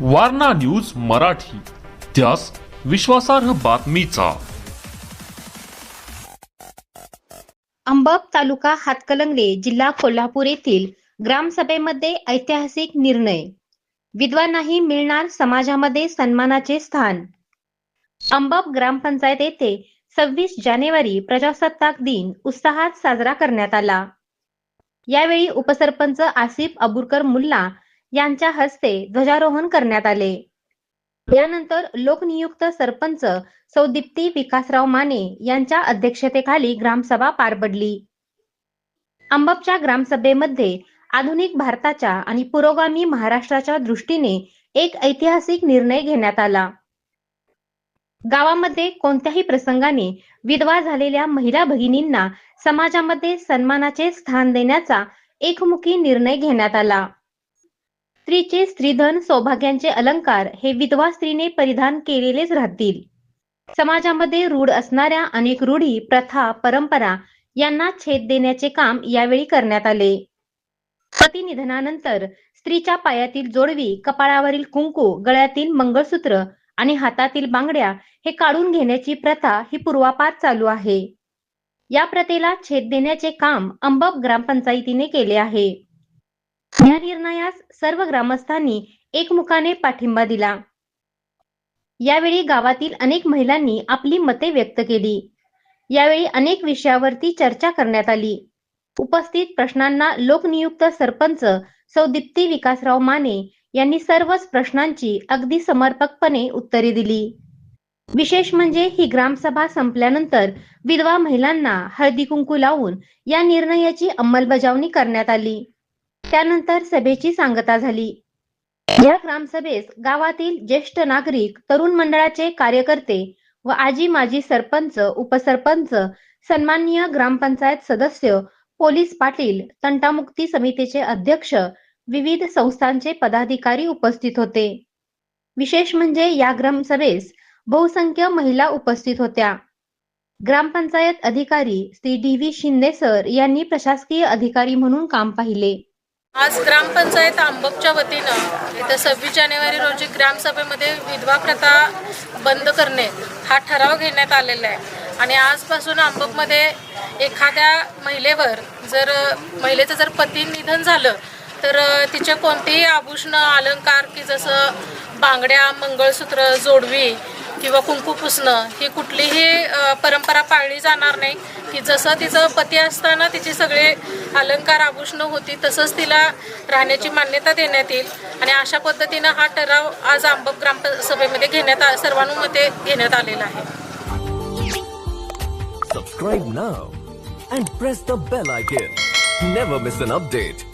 Warna news Marathi. त्यास विश्वासार्ह बातमीचा. अंबप तालुका हातकलंगले जिल्हा कोल्हापूर येथील ग्रामसभेमध्ये ऐतिहासिक निर्णय. विद्वानाही मिळणार समाजामध्ये सन्मानाचे स्थान. अंबब ग्रामपंचायत येथे सव्वीस जानेवारी प्रजासत्ताक दिन उत्साहात साजरा करण्यात आला. यावेळी उपसरपंच आसिफ अबुरकर मुल्ला यांच्या हस्ते ध्वजारोहण करण्यात आले. यानंतर लोकनियुक्त सरपंच सौदिप्ती विकासराव माने यांच्या अध्यक्षतेखाली ग्रामसभा पार पडली. अंबबच्या ग्रामसभेमध्ये आधुनिक भारताच्या आणि पुरोगामी महाराष्ट्राच्या दृष्टीने एक ऐतिहासिक निर्णय घेण्यात आला. गावामध्ये कोणत्याही प्रसंगाने विधवा झालेल्या महिला भगिनींना समाजामध्ये सन्मानाचे स्थान देण्याचा एकमुखी निर्णय घेण्यात आला. स्त्रीचे स्त्रीधन सौभाग्यांचे अलंकार हे विधवा स्त्रीने परिधान केलेलेच राहतील. समाजामध्ये रूढ असणाऱ्या अनेक रूढी प्रथा परंपरा यांना छेद देण्याचे काम यावेळी करण्यात आले. पती निधनानंतर स्त्रीच्या पायातील जोडवी कपाळावरील कुंकू गळ्यातील मंगळसूत्र आणि हातातील बांगड्या हे काढून घेण्याची प्रथा ही पूर्वापार चालू आहे. या प्रथेला छेद देण्याचे काम अंबब ग्रामपंचायतीने केले आहे. या निर्णयास सर्व ग्रामस्थांनी एकमुखाने पाठिंबा दिला. यावेळी गावातील अनेक महिलांनी आपली मते व्यक्त केली. यावेळी अनेक विषयावरती चर्चा करण्यात आली. उपस्थित प्रश्नांना लोकनियुक्त सरपंच सौदिप्ती विकासराव माने यांनी सर्वच प्रश्नांची अगदी समर्पकपणे उत्तरे दिली. विशेष म्हणजे ही ग्रामसभा संपल्यानंतर विधवा महिलांना हळदी कुंकू लावून या निर्णयाची अंमलबजावणी करण्यात आली. त्यानंतर सभेची सांगता झाली. या ग्रामसभेस गावातील ज्येष्ठ नागरिक तरुण मंडळाचे कार्यकर्ते व आजी माजी सरपंच उपसरपंच सन्माननीय ग्रामपंचायत सदस्य पोलीस पाटील तंटामुक्ती समितीचे अध्यक्ष विविध संस्थांचे पदाधिकारी उपस्थित होते. विशेष म्हणजे या ग्रामसभेस बहुसंख्य महिला उपस्थित होत्या. ग्रामपंचायत अधिकारी Shri D V Shinde sir यांनी प्रशासकीय अधिकारी म्हणून काम पाहिले. आज ग्रामपंचायत आंबकच्या वतीनं इथं सव्वीस जानेवारी रोजी ग्रामसभेमध्ये विधवा प्रथा बंद करणे हा ठराव घेण्यात आलेला आहे. आणि आजपासून आंबकमध्ये एखाद्या महिलेवर जर महिलेचं जर पती निधन झालं तर तिचे कोणतेही आभूषणं अलंकार की जसं बांगड्या मंगळसूत्र जोडवी किंवा कुंकू पुसणं ही कुठलीही परंपरा पाळली जाणार नाही की जसं तिचं पती असताना तिची सगळे अलंकार आभूषणं होती तसंच तिला राहण्याची मान्यता देण्यात येईल आणि अशा पद्धतीनं हा ठराव आज आंबप ग्रामसभेमध्ये घेण्यात आ- सर्वानुमते घेण्यात आलेला आहे Subscribe now and press the bell icon. Never miss an update.